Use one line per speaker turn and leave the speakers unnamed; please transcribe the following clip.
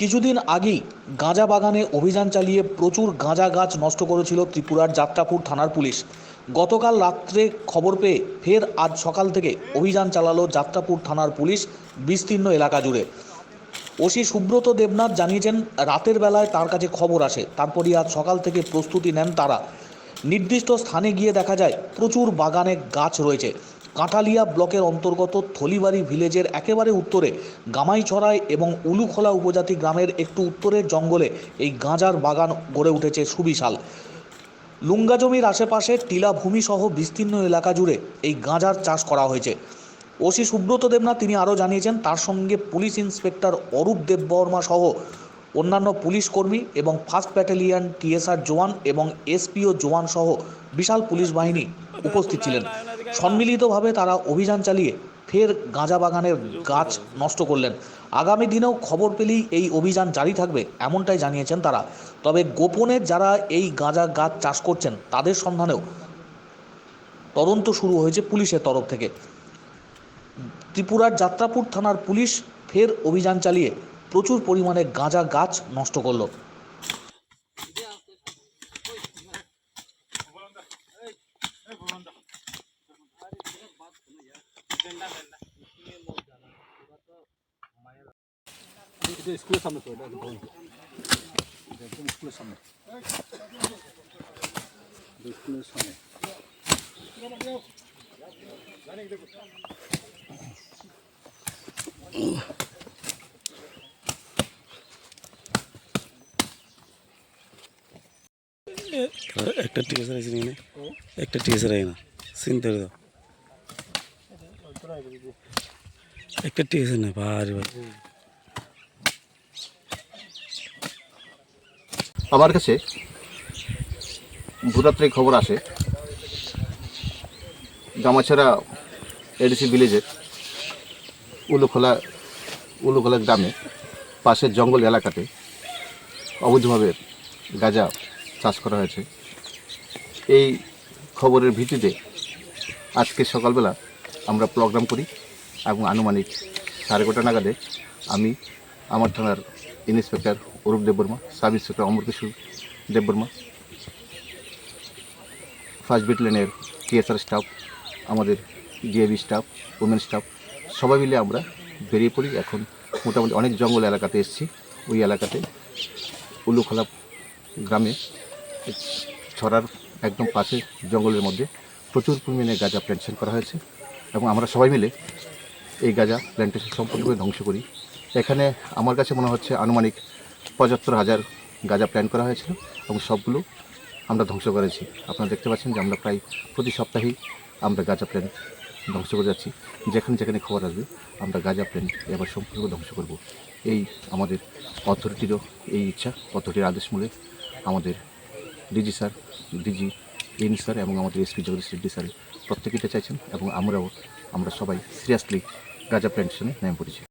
কিছুদিন আগেই গাঁজা বাগানে অভিযান চালিয়ে প্রচুর গাঁজা গাছ নষ্ট করেছিল ত্রিপুরার যাত্রাপুর থানার পুলিশ। গতকাল রাত্রে খবর পেয়ে ফের আজ সকাল থেকে অভিযান চালালো যাত্রাপুর থানার পুলিশ বিস্তীর্ণ এলাকা জুড়ে। ওসি সুব্রত দেবনাথ জানিয়েছেন, রাতের বেলায় তার কাছে খবর আসে, তারপরই আজ সকাল থেকে প্রস্তুতি নেন তারা। নির্দিষ্ট স্থানে গিয়ে দেখা যায়, প্রচুর বাগানে গাছ রয়েছে। কাঁঠালিয়া ব্লকের অন্তর্গত থলিবাড়ি ভিলেজের একেবারে উত্তরে গামাইছড়াই এবং উলুখোলা উপজাতি গ্রামের একটু উত্তরের জঙ্গলে এই গাঁজার বাগান গড়ে উঠেছে সুবিশাল। লুঙ্গা জমির আশেপাশে টিলাভূমি সহ বিস্তীর্ণ এলাকা জুড়ে এই গাঁজার চাষ করা হয়েছে। ওসি সুব্রত দেবনাথ তিনি আরও জানিয়েছেন, তার সঙ্গে পুলিশ ইন্সপেক্টর অরূপ দেববর্মা সহ অন্যান্য পুলিশ কর্মী এবং ফার্স্ট ব্যাটালিয়ন টিএসআর জওয়ান এবং এসপিও জওয়ান সহ বিশাল পুলিশ বাহিনী উপস্থিত ছিলেন। সম্মিলিতভাবে তারা অভিযান চালিয়ে ফের গাঁজা বাগানের গাছ নষ্ট করলেন। আগামী দিনেও খবর পেলেই এই অভিযান জারি থাকবে, এমনটাই জানিয়েছেন তারা। তবে গোপনে যারা এই গাঁজা গাছ চাষ করছেন, তাদের সন্ধানেও তদন্ত শুরু হয়েছে পুলিশের তরফ থেকে। ত্রিপুরার যাত্রাপুর থানার পুলিশ ফের অভিযান চালিয়ে প্রচুর পরিমাণে গাঁজা গাছ নষ্ট করল।
স্কুলের
একটা টিএসআর আছে এখানে। একটা টিএসআর আছে না চিন্তা করে দাও। একটা টিএসআর না, ভারি
আমার কাছে ভূরাত্রে খবর আসে গামাছড়া এডিসি ভিলেজের উলুখোলা উলুখোলা গ্রামে পাশের জঙ্গল এলাকাতে অবৈধভাবে গাঁজা চাষ করা হয়েছে। এই খবরের ভিত্তিতে আজকে সকালবেলা আমরা প্রোগ্রাম করি এবং আনুমানিক সাড়ে কটা নাগাদে আমি আমার থানার inspector Arup Debbarma sub inspector Amar Kishore Debbarma first ব্যাটালিয়নের TSR staff আমাদের ডিএবি স্টাফ ওমেন স্টাফ সবাই মিলে আমরা বেরিয়ে পড়ি। এখন মোটামুটি অনেক জঙ্গল এলাকাতে এসেছি। ওই এলাকাতে উলুখোলা গ্রামে ছড়ার একদম পাশে জঙ্গলের মধ্যে প্রচুর পরিমাণে গাঁজা প্ল্যান্টেশন করা হয়েছে। এবং আমরা সবাই মিলে এই গাঁজা প্ল্যান্টেশন সম্পূর্ণভাবে ধ্বংস করি। এখানে আমার কাছে মনে হচ্ছে আনুমানিক পঁচাত্তর হাজার গাঁজা প্ল্যান করা হয়েছিল এবং সবগুলো আমরা ধ্বংস করেছি। আপনারা দেখতে পাচ্ছেন যে আমরা প্রায় প্রতি সপ্তাহেই আমরা গাঁজা প্ল্যান ধ্বংস করে যাচ্ছি। যেখানে যেখানে খবর আসবে, আমরা গাঁজা প্ল্যান এবার সম্পূর্ণ ধ্বংস করব। এই আমাদের অথরিটিরও এই ইচ্ছা অথরিটির আদেশ মূলে আমাদের DG sir, DG N sir এবং আমাদের এসপি জগদীশ রেড্ডি স্যার প্রত্যেকে এটা চাইছেন এবং আমরাও, আমরা সবাই সিরিয়াসলি গাঁজা প্ল্যান্টেশনে নেমে পড়েছি।